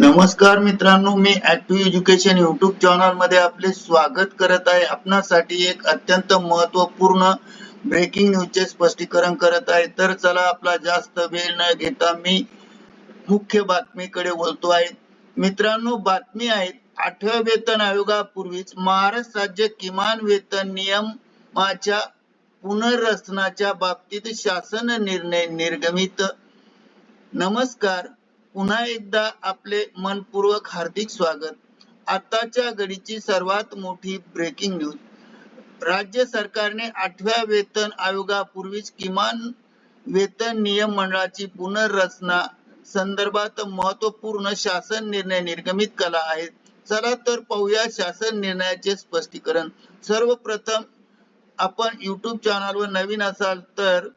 नमस्कार मित्रांनो मी ऍक्टिव्ह एज्युकेशन युट्यूब चॅनलमध्ये आपले स्वागत करत आहे. आपणासाठी एक अत्यंत महत्त्वपूर्ण ब्रेकिंग न्यूजचे स्पष्टीकरण करत आहे. तर चला आपला जास्त वेळ न घेता मी मुख्य बातमीकडे बोलतो आहे. मित्रांनो बातमी आहे आठव्या वेतन आयोगापूर्वीच महाराष्ट्र राज्य किमान वेतन नियमाच्या पुनर्रचनाच्या बाबतीत शासन निर्णय निर्गमित. नमस्कार. पुन्हा एकदा आपले मनपूर्वक हार्दिक स्वागत. आताच्या घडीची सर्वात मोठी ब्रेकिंग न्यूज राज्य सरकारने आठव्या वेतन आयोगापूर्वीच किमान वेतन नियम मंडळाची पुनर्रचना संदर्भात महत्त्वपूर्ण शासन निर्णय निर्गमित केला आहे. चला तर पाहूया शासन निर्णयाचे स्पष्टीकरण. सर्वप्रथम आपण युट्यूब चॅनलवर नवीन असाल तर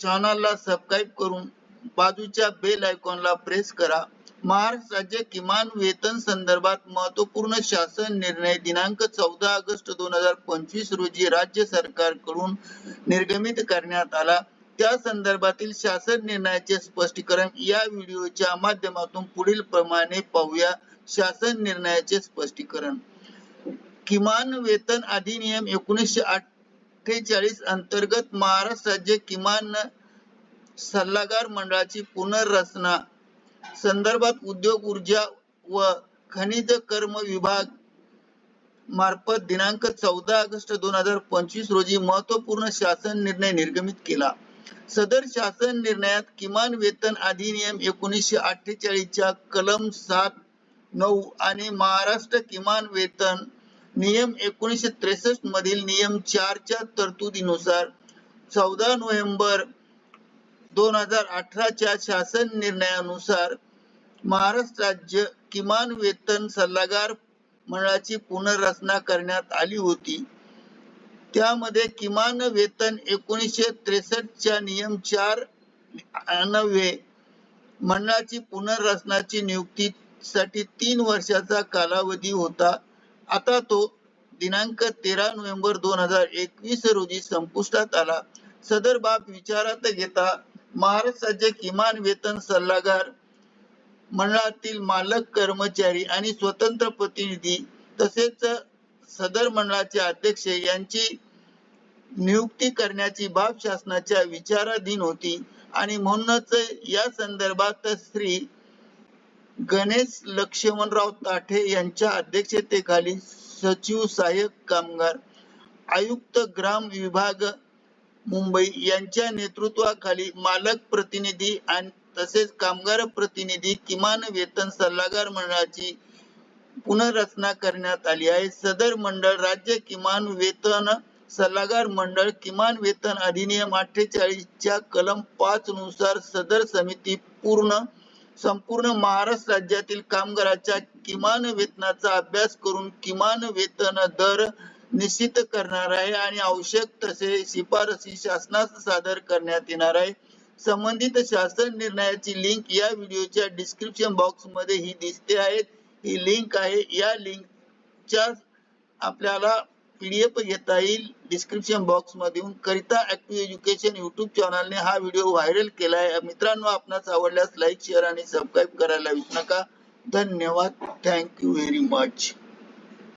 चॅनलला सबस्क्राईब करून बाजूच्या बेल आयकॉनला प्रेस करा. महाराष्ट्र राज्य किमान वेतन संदर्भात महत्त्वपूर्ण शासन निर्णय दिनांक चौदा ऑगस्ट दोन हजार पंचवीस रोजी राज्य सरकारकडून निर्गमित करण्यात आला. त्या संदर्भातील शासन निर्णयाचे स्पष्टीकरण या व्हिडिओच्या माध्यमातून पुढील प्रमाणे पाहूया. शासन निर्णयाचे स्पष्टीकरण. किमान वेतन अधिनियम एकोणीसशे अठ्ठेचाळीस अंतर्गत महाराष्ट्र राज्य किमान सल्लागार मंडळाची पुनर्रचना संदर्भात उद्योग ऊर्जा व खनिज कर्म विभाग मार्फत दिनांक चौदा ऑगस्ट दोन हजार पंचवीस रोजी महत्त्वपूर्ण शासन निर्णय निर्गमित केला. सदर शासन निर्णयात किमान वेतन अधिनियम एकोणीसशे अठ्ठेचाळीसच्या कलम सात नऊ आणि महाराष्ट्र किमान वेतन नियम एकोणीसशे त्रेसष्ट मधील नियम चारच्या तरतुदीनुसार चौदा नोव्हेंबर दोन हजार अठराच्या शासन निर्णयानुसार महाराष्ट्र राज्य किमान वेतन सल्लागार मंडळाची पुनर्रचना करण्यात आली होती. त्यामध्ये किमान वेतन एकोणीसशे त्रेसष्टच्या नियम चार नव्हे मंडळाची पुनर्रचनाची नियुक्ती साठी तीन वर्षाचा कालावधी होता. आता तो दिनांक तेरा नोव्हेंबर दोन हजार एकवीस रोजी संपुष्टात आला. सदर बाब विचारात घेता महाराष्ट्राचे किमान वेतन सल्लागार मंडळातील मालक कर्मचारी आणि स्वतंत्र प्रतिनिधी तसेच सदर मंडळाचे अध्यक्ष यांची नियुक्ती करण्याची बाब शासनाच्या विचाराधीन होती आणि म्हणूनच या संदर्भात श्री गणेश लक्ष्मणराव ताठे यांच्या अध्यक्षतेखाली सचिव सहाय्यक कामगार आयुक्त ग्राम विभाग मुंबई यांच्या नेतृत्वाखाली मालक प्रतिनिधी आणि तसेच कामगार प्रतिनिधी किमान वेतन सल्लागार मंडळाची पुनर्रचना करण्यात आली आहे. सदर मंडळ राज्य किमान वेतन सल्लागार मंडळ किमान वेतन अधिनियम अठ्ठेचाळीसच्या कलम पाच नुसार सदर समिती पूर्ण संपूर्ण महाराष्ट्र राज्यातील कामगाराच्या किमान वेतनाचा अभ्यास करून किमान वेतन दर निश्चित करणार आहे आणि आवश्यक तसे शिफारसी शासनास सादर करण्यात येणार आहे. संबंधित शासन निर्णयाची लिंक या व्हिडिओच्या डिस्क्रिप्शन बॉक्समध्ये ही दिसते आहे. ही लिंक आहे. या लिंकच्या आपल्याला पीडीएफ घेता येईल. डिस्क्रिप्शन बॉक्स मधून. करिता ऍक्टिव्ह एज्युकेशन युट्यूब चॅनलने हा व्हिडिओ व्हायरल केला आहे मित्रांनो आपणास आवडल्यास लाईक शेअर आणि सबस्क्राईब करायला विसरू नका. धन्यवाद. Thank you very much